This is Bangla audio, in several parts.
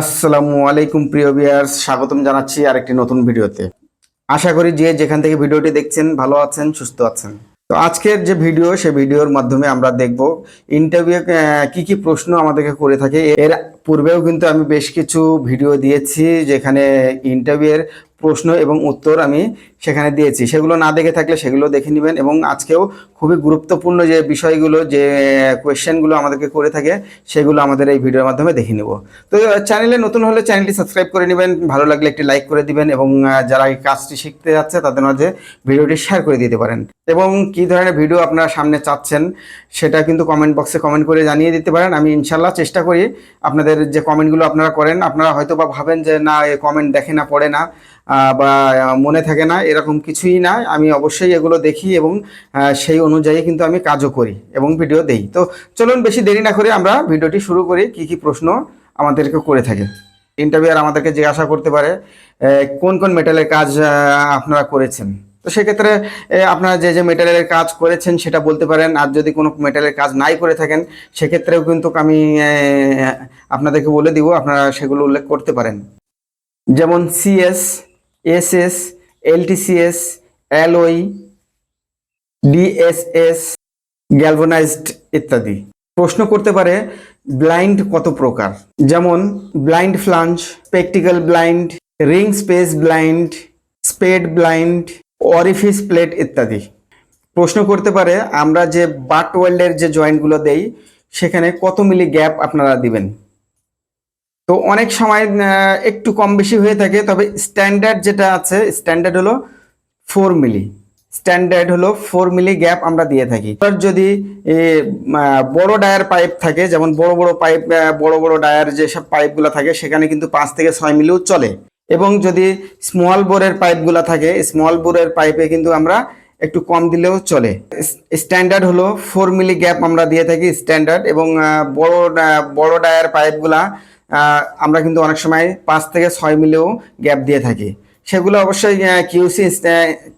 আসসালামু আলাইকুম, প্রিয় ভিউয়ার্স। স্বাগতম জানাচ্ছি আরেকটি নতুন ভিডিওতে। আশা করি যে যেখান থেকে ভিডিওটি দেখছেন, ভালো আছেন, সুস্থ আছেন। তো আজকের যে ভিডিও সেই ভিডিওর মাধ্যমে আমরা দেখব ইন্টারভিউ কি কি প্রশ্ন আমাদেরকে করে থাকে। এর পূর্বেও কিন্তু আমি বেশ কিছু ভিডিও দিয়েছি, যেখানে ইন্টারভিউয়ের প্রশ্ন এবং উত্তর আমি সেখানে দিয়েছি। সেগুলো না দেখে থাকলে সেগুলো দেখে নেবেন এবং আজকেও খুবই গুরুত্বপূর্ণ যে বিষয়গুলো, যে কোয়েশ্চেনগুলো আমাদেরকে করে থাকে, সেগুলো আমাদের এই ভিডিওর মাধ্যমে দেখে নেব। তো চ্যানেলে নতুন হলে চ্যানেলটি সাবস্ক্রাইব করে নেবেন, ভালো লাগলে একটি লাইক করে দিবেন এবং যারা এই কাজটি শিখতে যাচ্ছে তাদের মাঝে ভিডিওটি শেয়ার করে দিতে পারেন। এবং কি ধরনের ভিডিও আপনারা সামনে চাচ্ছেন, সেটা কিন্তু কমেন্ট বক্সে কমেন্ট করে জানিয়ে দিতে পারেন। আমি ইনশাল্লাহ চেষ্টা করি আপনাদের যে কমেন্টগুলো আপনারা করেন, আপনারা হয়তো বা ভাবেন যে, না, এ কমেন্ট দেখে না, পড়ে না। বা মনে থাকে না, এরকম কিছুই না। আমি অবশ্যই এগুলো দেখি এবং সেই অনুযায়ী কিন্তু আমি কাজও করি এবং ভিডিও দেই। তো চলুন বেশি দেরি না করে আমরা ভিডিওটি শুরু করি, কি কি প্রশ্ন আমাদেরকে করে থাকে। ইন্টারভিউয়ার আমাদেরকে জিজ্ঞাসা করতে পারে কোন কোন মেটালের কাজ আপনারা করেছেন? তো সেক্ষেত্রে আপনারা যে যে মেটালের কাজ করেছেন সেটা বলতে পারেন। আর যদি কোনো মেটালের কাজ নাই করে থাকেন, সেক্ষেত্রেও কিন্তু আমি আপনাদেরকে বলে দিব, আপনারা সেগুলো উল্লেখ করতে পারেন। যেমন CS SS, LTCS, LOE, DSS, galvanised ইত্যাদি। প্রশ্ন করতে পারে, ব্লাইন্ড কত প্রকার? যেমন, blind flange, spectacle blind, ring space blind, spade blind, orifice plate ইত্যাদি। প্রশ্ন করতে পারে, আমরা যে বাট ওয়েল্ডের যে জয়েন্টগুলো দেই, সেখানে কত মিলি গ্যাপ আপনারা দিবেন? তো অনেক সময় একটু কম বেশি হয়ে থাকে, তবে স্ট্যান্ডার্ড যেটা আছে স্ট্যান্ডার্ড হলো ফোর মিলি স্ট্যান্ডার্ড হলো ফোর মিলি গ্যাপ আমরা দিয়ে থাকি। এবার যদি বড় ডায়ার পাইপ থাকে, যেমন বড় বড় পাইপ বড় বড় ডায়ার যেসব পাইপগুলো থাকে, সেখানে কিন্তু পাঁচ থেকে ছয় মিলিও চলে। এবং যদি স্মল বোরের পাইপগুলো থাকে স্মল বোরের পাইপে কিন্তু আমরা একটু কম দিলেও চলে। স্ট্যান্ডার্ড হলো ফোর মিলি গ্যাপ আমরা দিয়ে থাকি, স্ট্যান্ডার্ড এবং বড় বড় ডায়ার পাইপগুলা আমরা কিন্তু অনেক সময় পাঁচ থেকে ছয় মিলিও গ্যাপ দিয়ে থাকি। সেগুলো অবশ্যই কিউসি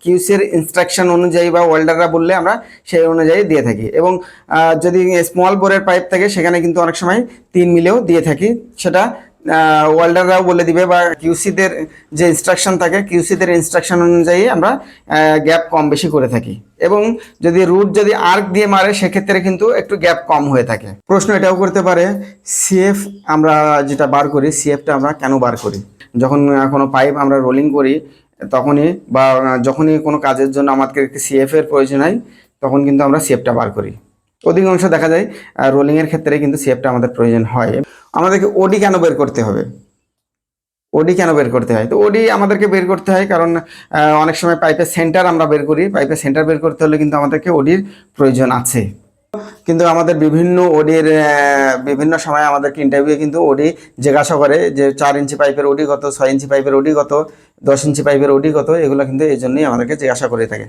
কিউসির ইনস্ট্রাকশন অনুযায়ী বা ওয়েল্ডাররা বললে আমরা সেই অনুযায়ী দিয়ে থাকি এবং যদি স্মল বোরের পাইপ থাকে, সেখানে কিন্তু অনেক সময় তিন মিলেও দিয়ে থাকি। সেটা ওয়েল্ডাররাও বলে দিবে বা কিউসিদের যে ইনস্ট্রাকশন থাকে কিউসিদের ইনস্ট্রাকশন অনুযায়ী আমরা গ্যাপ কম বেশি করে থাকি। এবং যদি রুট যদি আর্ক দিয়ে মারে, সেক্ষেত্রে কিন্তু একটু গ্যাপ কম হয়ে থাকে। প্রশ্ন এটাও করতে পারে সিএফ আমরা যেটা বার করি সিএফটা আমরা কেন বার করি? যখন কোনো পাইপ আমরা রোলিং করি, তখনই বা যখনই কোনো কাজের জন্য আমাদের সিএফ এর প্রয়োজন হয়, তখন কিন্তু আমরা সিএফটা বার করি। অধিকাংশ দেখা যায় রোলিং এর ক্ষেত্রে কিন্তু সিএফটা আমাদের প্রয়োজন হয়। আমাদেরকে ওডি কেন বের করতে হবে? ওডি কেন বের করতে হয়? তো ওডি আমাদেরকে বের করতে হয় কারণ অনেক সময় পাইপের সেন্টার আমরা বের করি। পাইপের সেন্টার বের করতে হলে কিন্তু আমাদেরকে ওডির প্রয়োজন আছে। কিন্তু আমাদের বিভিন্ন ওডির বিভিন্ন সময় আমাদেরকে ইন্টারভিউ কিন্তু ওডি জিজ্ঞাসা করে যে চার ইঞ্চি পাইপের ওডি কত, ছয় ইঞ্চি পাইপের ওডি কত, দশ ইঞ্চি পাইপের ওডি কত, এগুলো কিন্তু এই জন্যই আমাদেরকে জিজ্ঞাসা করে থাকে।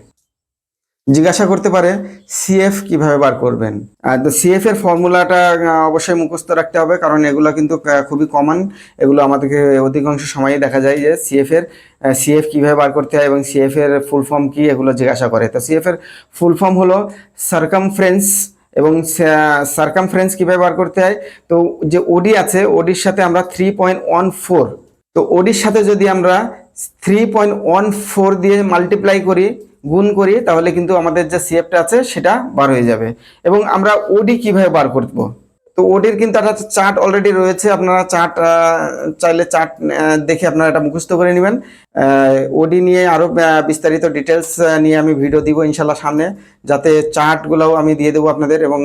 জিজ্ঞাসা করতে পারে সিএফ কীভাবে বার করবেন। আর তো সিএফ এর ফর্মুলাটা অবশ্যই মুখস্থ রাখতে হবে, কারণ এগুলো কিন্তু খুবই কমন এগুলো আমাদেরকে অধিকাংশ সময়ে দেখা যায় যে সিএফ এর সিএফ কীভাবে বার করতে হয় এবং সিএফ এর ফুল ফর্ম কি এগুলো জিজ্ঞাসা করে। তো সিএফ এর ফুল ফর্ম হলো সার্কামফ্রেন্স এবং সার্কামফ্রেন্স কীভাবে বার করতে হয়। তো যে ওডি আছে ওডির সাথে আমরা থ্রি পয়েন্ট ওয়ান ফোর তো ওডির সাথে যদি আমরা থ্রি পয়েন্ট ওয়ান ফোর দিয়ে মাল্টিপ্লাই করি, গুণ করি, তাহলে কিন্তু আমাদের যে সিএফটা আছে, সেটা বার হয়ে যাবে। এবং আমরা ওডি কীভাবে বার করব? তো ওডির কিন্তু একটা চার্ট অলরেডি রয়েছে, আপনারা চার্ট চাইলে চার্ট দেখে আপনারা এটা মুখস্থ করে নেবেন। ওডি নিয়ে আরও বিস্তারিত ডিটেলস নিয়ে আমি ভিডিও দিব ইনশাল্লাহ সামনে, যাতে চার্টগুলোও আমি দিয়ে দেবো আপনাদের এবং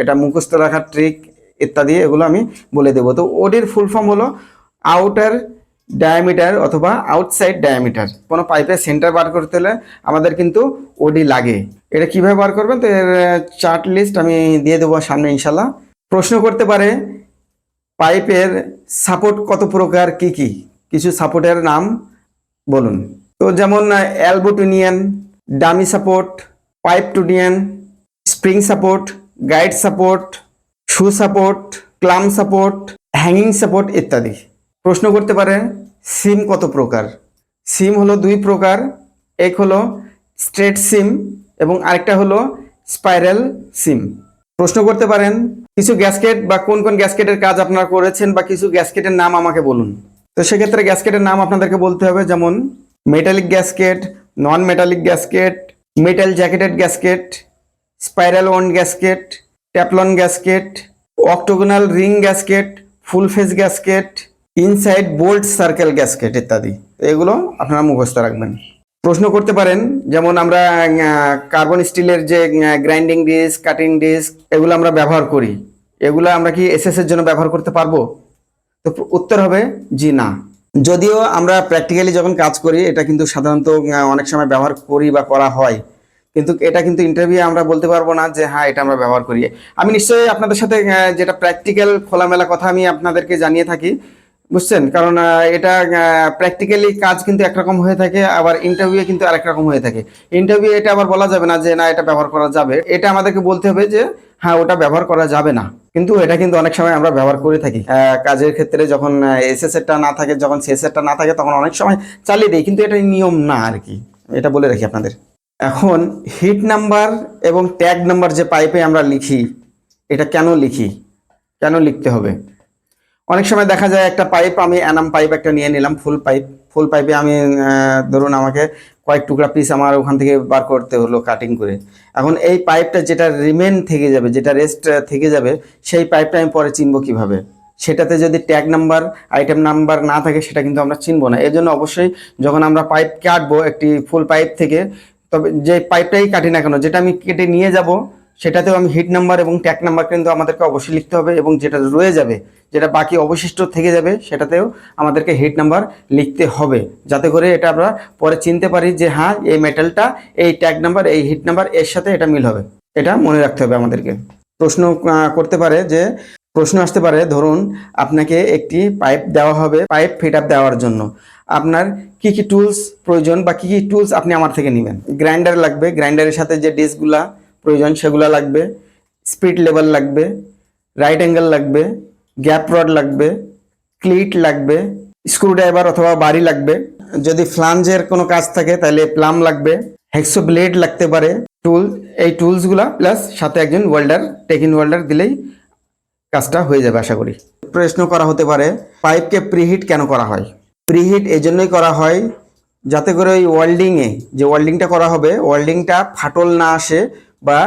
এটা মুখস্থ রাখার ট্রিক ইত্যাদি, এগুলো আমি বলে দেবো। তো ওডির ফুল ফর্ম হলো আউটার ডায়ামিটার অথবা আউটসাইড ডায়ামিটার কোনো পাইপের সেন্টার বার করতে হলে আমাদের কিন্তু ওডি লাগে। এটা কীভাবে বার করবেন? তো এর চার্ট লিস্ট আমি দিয়ে দেবো সামনে ইনশাল্লাহ প্রশ্ন করতে পারে পাইপের সাপোর্ট কত প্রকার, কি কি? কিছু সাপোর্টের নাম বলুন। তো যেমন elbow trunnion dummy support pipe trunnion spring support guide support shoe support clamp support hanging support ইত্যাদি। প্রশ্ন করতে পারে, সিম কত প্রকার? সিম হলো দুই প্রকার, এক হলো স্ট্রেট সিম এবং আরেকটা হলো স্পাইরাল সিম। প্রশ্ন করতে পারেন, কিছু গ্যাসকেট বা কোন কোন গ্যাসকেটের কাজ আপনারা করেছেন বা কিছু গ্যাসকেটের নাম আমাকে বলুন। তো সেক্ষেত্রে গ্যাসকেটের নাম আপনাদেরকে বলতে হবে, যেমন metallic gasket non metallic gasket metal jacketed gasket spiral wound gasket teflon gasket octagonal ring gasket full face gasket inside bolt circle gasket ইত্যাদি। এগুলো আপনারা মুখস্থ রাখবেন। প্রশ্ন করতে পারেন, যেমন আমরা কার্বন স্টিলের যে গ্রাইন্ডিং ডিস্ক কাটিং ডিস্ক এগুলো আমরা ব্যবহার করি। এগুলো আমরা কি এসএস এর জন্য ব্যবহার করতে পারব? তো উত্তর হবে জি, না। যদিও আমরা প্র্যাকটিক্যালি যখন কাজ করি, এটা কিন্তু সাধারণত অনেক সময় ব্যবহার করি বা করা হয়। কিন্তু এটা কিন্তু ইন্টারভিউ আমরা বলতে পারব না যে হ্যাঁ এটা আমরা ব্যবহার করি। আমি নিশ্চয়ই আপনাদের সাথে যেটা প্র্যাকটিক্যাল খোলামেলা কথা আমি আপনাদেরকে জানিয়ে থাকি বুঝছেন? কারণ এটা প্র্যাকটিক্যালি কাজ কিন্তু একরকম হয়ে থাকে, আবার ইন্টারভিউ কিন্তু আরেক রকম হয়ে থাকে। ইন্টারভিউ এটা আবার বলা যাবে না যে, না, এটা ব্যবহার করা যাবে। এটা আমাদেরকে বলতে হবে যে হ্যাঁ ওটা ব্যবহার করা যাবে না। কিন্তু এটা কিন্তু অনেক সময় আমরা ব্যবহার করে থাকি। কাজের ক্ষেত্রে যখন এসএস এরটা না থাকে, যখন সিএস এরটা না থাকে, তখন অনেক সময় চালিয়ে দিই, কিন্তু এটা নিয়ম না আর কি। এটা বলে রাখি আপনাদের। এখন হিট নাম্বার এবং ট্যাগ নাম্বার যে পাইপে আমরা লিখি, এটা কেন লিখি? কেন লিখতে হবে? অনেক সময় দেখা যায় একটা পাইপ আমি অ্যানাম পাইপ একটা নিয়ে নিলাম ফুল পাইপ ফুল পাইপে আমি ধরুন আমাকে কয়েক টুকরা পিস আমার ওখান থেকে বার করতে হলো কাটিং করে। এখন এই পাইপটা যেটা রিমেন থেকে যাবে, যেটা রেস্ট থেকে যাবে, সেই পাইপটা আমি পরে চিনবো কীভাবে? সেটাতে যদি ট্যাগ নাম্বার আইটেম নাম্বার না থাকে, সেটা কিন্তু আমরা চিনবো না। এর জন্য অবশ্যই যখন আমরা পাইপ কাটবো একটি ফুল পাইপ থেকে, তবে যে পাইপটাই কাটি না কেন, যেটা আমি কেটে নিয়ে যাব সেটাতেও আমি হিট নাম্বার এবং ট্যাগ নাম্বার কিন্তু আমাদেরকে অবশ্যই লিখতে হবে এবং যেটা রয়ে যাবে, যেটা বাকি অবশিষ্ট থেকে যাবে, সেটাতেও আমাদেরকে হিট নাম্বার লিখতে হবে। যাতে করে এটা আমরা পরে চিনতে পারি যে হ্যাঁ এই মেটালটা এই ট্যাগ নাম্বার এই হিট নাম্বার এর সাথে এটা মিল হবে। এটা মনে রাখতে হবে আমাদেরকে। প্রশ্ন করতে পারে যে, প্রশ্ন আসতে পারে, ধরুন আপনাকে একটি পাইপ দেওয়া হবে পাইপ ফিট আপ দেওয়ার জন্য। আপনার কি কি টুলস প্রয়োজন বা কি কি টুলস আপনি আমার থেকে নেবেন? গ্রাইন্ডার লাগবে গ্রাইন্ডারের সাথে যে ডিস্কগুলা প্রয়োজন সেগুলো লাগবে স্পিড লেভেল লাগবে রাইট অ্যাঙ্গেল লাগবে গ্যাপ রড লাগবে ক্লিট লাগবে স্ক্রুড্রাইভার অথবা বাড়ি লাগবে। যদি ফ্লাঞ্জের কোনো কাজ থাকে তাহলে প্লাম লাগবে হেক্সো ব্লেড লাগতে পারে টুল এই টুলসগুলা প্লাস সাথে একজন ওয়েল্ডার টেকিন ওয়েল্ডার দিলেই কাজটা হয়ে যাবে আশা করি। প্রশ্ন করা হতে পারে পাইপকে প্রিহিট কেন করা হয়? প্রিহিট এজন্যই করা হয় যাতে করে ওই ওয়েল্ডিংয়ে যে ওয়েল্ডিংটা করা হবে ওয়েল্ডিংটা ফাটল না আসে বা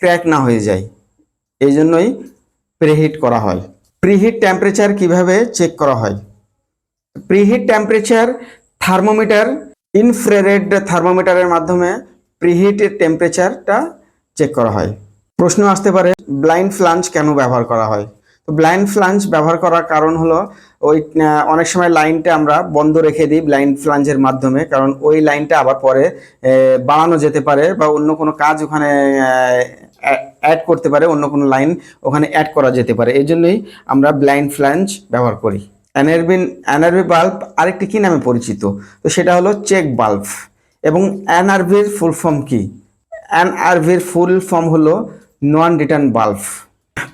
ক্র্যাক না হয়ে যায়। এই জন্যই প্রিহিট করা হয়। প্রিহিট টেম্পারেচার কীভাবে চেক করা হয়? প্রিহিট টেম্পারেচার থার্মোমিটার ইনফ্রারেড থার্মোমিটারের মাধ্যমে প্রিহিটের টেম্পারেচারটা চেক করা হয়। প্রশ্ন আসতে পারে ব্লাইন্ড ফ্লাঞ্চ কেন ব্যবহার করা হয়? তো ব্লাইন্ড ফ্লাঞ্চ ব্যবহার করার কারণ হলো ওই অনেক সময় লাইনটা আমরা বন্ধ রেখে দিই ব্লাইন্ড ফ্লাঞ্চের মাধ্যমে, কারণ ওই লাইনটা আবার পরে বাড়ানো যেতে পারে বা অন্য কোনো কাজ ওখানে অ্যাড করতে পারে, অন্য কোনো লাইন ওখানে অ্যাড করা যেতে পারে। এই জন্যই আমরা ব্লাইন্ড ফ্লাঞ্চ ব্যবহার করি। অ্যানারবিন, অ্যানারবি বাল্ব আরেকটি কি নামে পরিচিত? তো সেটা হলো চেক বাল্ব। এবং অ্যানআরভির ফুল ফর্ম কি? অ্যানআরভির ফুল ফর্ম হলো নন রিটার্ন বাল্ব।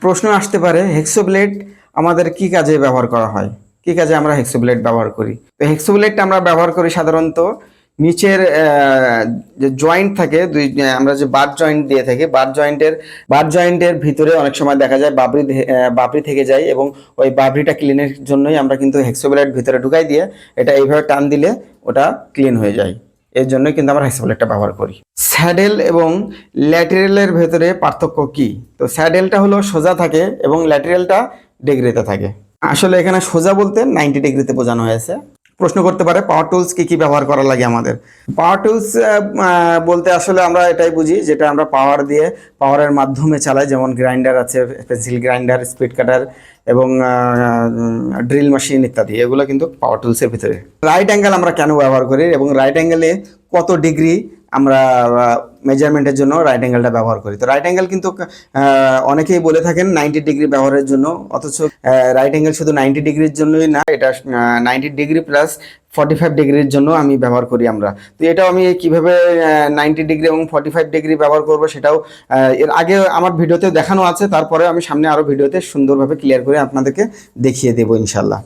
প্রশ্ন আসতে পারে হেক্সোব্লেড আমাদের কি কাজে ব্যবহার করা হয়? কি কাজে আমরা হেক্সোব্লেড ব্যবহার করি? তো হেক্সোব্লেডটা আমরা ব্যবহার করি সাধারণত নিচের যে জয়েন্ট থাকে, দুই আমরা যে বার জয়েন্ট দিয়ে থাকি, বার জয়েন্টের বার জয়েন্টের ভিতরে অনেক সময় দেখা যায় বাবরি বাবরি থেকে যায় এবং ওই বাবরিটা ক্লিনের জন্যই আমরা কিন্তু হেক্সোব্লেড ভিতরে ঢুকাই দিয়ে এটা এইভাবে টান দিলে ওটা ক্লিন হয়ে যায়। এর জন্যই কিন্তু আমরা হেক্সোব্লেডটা ব্যবহার করি। স্যাডেল এবং ল্যাটেরিয়ালের ভেতরে পার্থক্য কি? তো স্যাডেলটা হলো সোজা থাকে এবং ল্যাটেরিয়ালটা ডিগ্রিতে থাকে। আসলে এখানে সোজা বলতে নাইনটি ডিগ্রিতে বোঝানো হয়েছে। প্রশ্ন করতে পারে পাওয়ার টুলস কি কি ব্যবহার করা লাগে আমাদের? পাওয়ার টুলস বলতে আসলে আমরা এটাই বুঝি, যেটা আমরা পাওয়ার দিয়ে পাওয়ারের মাধ্যমে চালাই, যেমন গ্রাইন্ডার আছে পেন্সিল গ্রাইন্ডার স্পিড কাটার এবং ড্রিল মেশিন ইত্যাদি। এগুলো কিন্তু পাওয়ার টুলসের ভিতরে। রাইট অ্যাঙ্গেল আমরা কেন ব্যবহার করি এবং রাইট অ্যাঙ্গেলে কত ডিগ্রি আমরা মেজারমেন্টের জন্য রাইট অ্যাঙ্গেলটা ব্যবহার করি। তো রাইট অ্যাঙ্গেল কিন্তু অনেকেই বলে থাকেন নাইনটি ডিগ্রি ব্যবহারের জন্য, অথচ রাইট অ্যাঙ্গেল শুধু নাইনটি ডিগ্রির জন্যই না, এটা ninety degree plus forty five ডিগ্রির জন্য আমি ব্যবহার করি আমরা। তো এটাও আমি কীভাবে নাইনটি ডিগ্রি এবং ফর্টি ফাইভ ডিগ্রি ব্যবহার করব সেটাও এর আগে আমার ভিডিওতে দেখানো আছে তারপরে আমি সামনে আরও ভিডিওতে সুন্দরভাবে ক্লিয়ার করে আপনাদেরকে দেখিয়ে দেবো ইনশাল্লাহ